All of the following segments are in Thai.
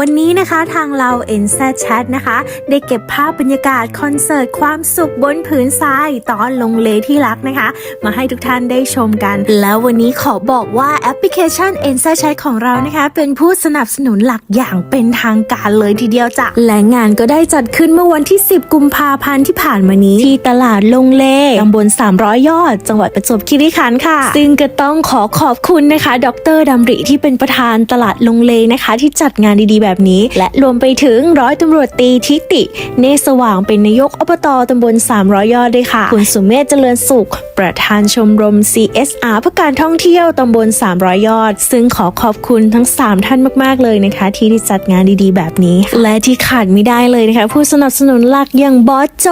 วันนี้นะคะทางเรา n z Chat นะคะ ได้เก็บภาพบรรยากาศคอนเสิร์ตความสุขบนผืนทรายตอนลงเลที่รักนะคะ มาให้ทุกท่านได้ชมกัน แล้ววันนี้ขอบอกว่าแอปพลิเคชัน n z Chat ของเรานะคะ เป็นผู้สนับสนุนหลักอย่างเป็นทางการเลยทีเดียวจ้ะและงานก็ได้จัดขึ้นเมื่อวันที่ 10 กุมภาพันธ์ที่ผ่านมานี้ ที่ตลาดลงเลตำบล300 ยอด จังหวัดประจวบคีรีขันธ์ค่ะ ซึ่งก็ต้องขอขอบคุณนะคะ ดรดำริที่เป็นประธานตลาดลงเลนะคะ ที่จัดงานดีๆแบบนี้ และรวมไปถึงร้อยตำรวจตีทิติ เนสว่างเป็นนายกอบตตำบล 300 ยอดด้วยค่ะ คุณสุเมธเจริญสุข ประธานชมรม CSR เพื่อการท่องเที่ยวตำบล 300 ยอด ซึ่งขอขอบคุณทั้ง 3 ท่านมากๆเลยนะคะ ที่ได้จัดงานดีๆ แบบนี้ และที่ขาดไม่ได้เลยนะคะ ผู้สนับสนุนหลักอย่างบอสโจ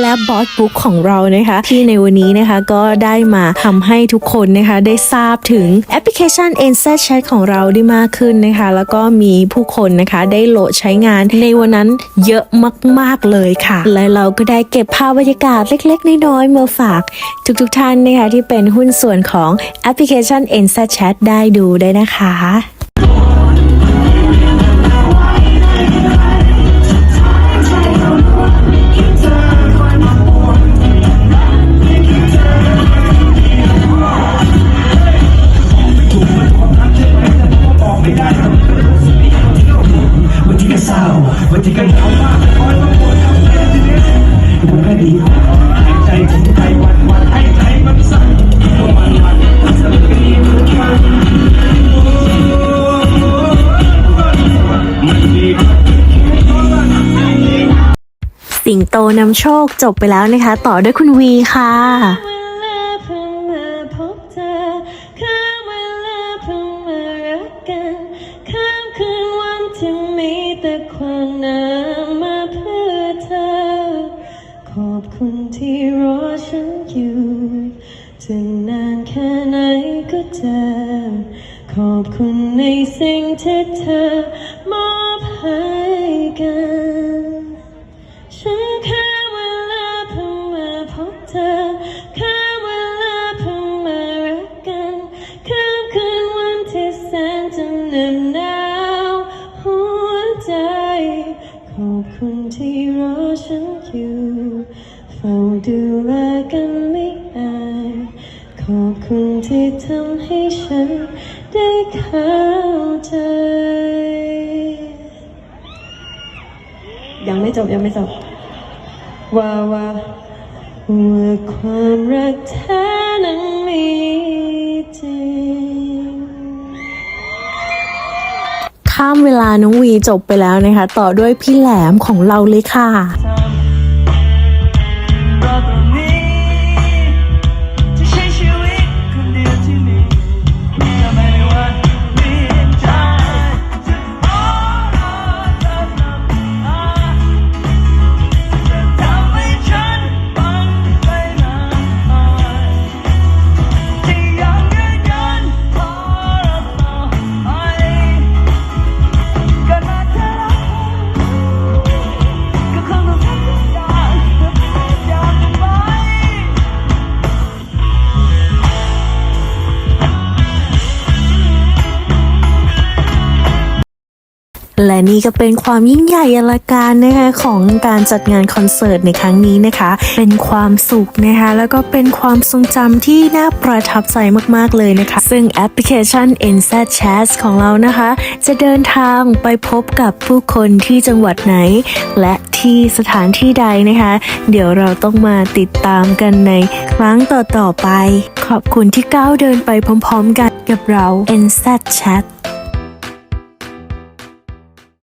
และบอสบุ๊กของเรานะคะ ที่ในวันนี้นะคะก็ได้มาทำให้ทุกคนนะคะได้ทราบถึงแอปพลิเคชัน n z Chat ของเราได้มากขึ้นนะคะ แล้วก็มีผู้คนนะคะ ได้โหลดใช้งานในวันนั้นเยอะมากๆเลยค่ะ และเราก็ได้เก็บภาพบรรยากาศเล็กๆ น้อยๆมาฝาก ทุกๆท่านนะคะที่เป็นหุ้นส่วนของแอปพลิเคชัน n z Chat ได้ดูได้นะคะ สิงโตนำโชคจบไปแล้วนะคะ ต่อด้วยคุณวีค่ะ จะนานแค่ไหนก็เจอ ขอบคุณในสิ่งที่เธอมอบให้กันฉันแค่เวลาเพิ่งมาพบเธอแค่เวลาเพิ่งมารักกันข้ามคืนวันที่แสนจะเหน็บหนาวหัวใจ ขอบคุณที่รอฉันอยู่เฝ้าดูแลกันไม่ ขอบคุณที่ทำให้ฉันได้เข้าใจ ยังไม่จบยังไม่จบ ว่าว่าว่าความรักแท้นั้นมีจริง ข้ามเวลาน้องวีจบไปแล้วนะคะ ต่อด้วยพี่แหลมของเราเลยค่ะ และนี่ก็เป็นความยิ่งใหญ่อลังการนะคะของการจัดงานคอนเสิร์ตในครั้งนี้นะคะ เป็นความสุขนะคะแล้วก็เป็นความทรงจำที่น่าประทับใจมากๆเลยนะคะ ซึ่งแอปพลิเคชัน NZ Chat ของเรานะคะ จะเดินทางไปพบกับผู้คนที่จังหวัดไหน และที่สถานที่ใดนะคะ เดี๋ยวเราต้องมาติดตามกันในครั้งต่อๆไป ขอบคุณที่ก้าวเดินไปพร้อมๆกันกับเรา NZ Chat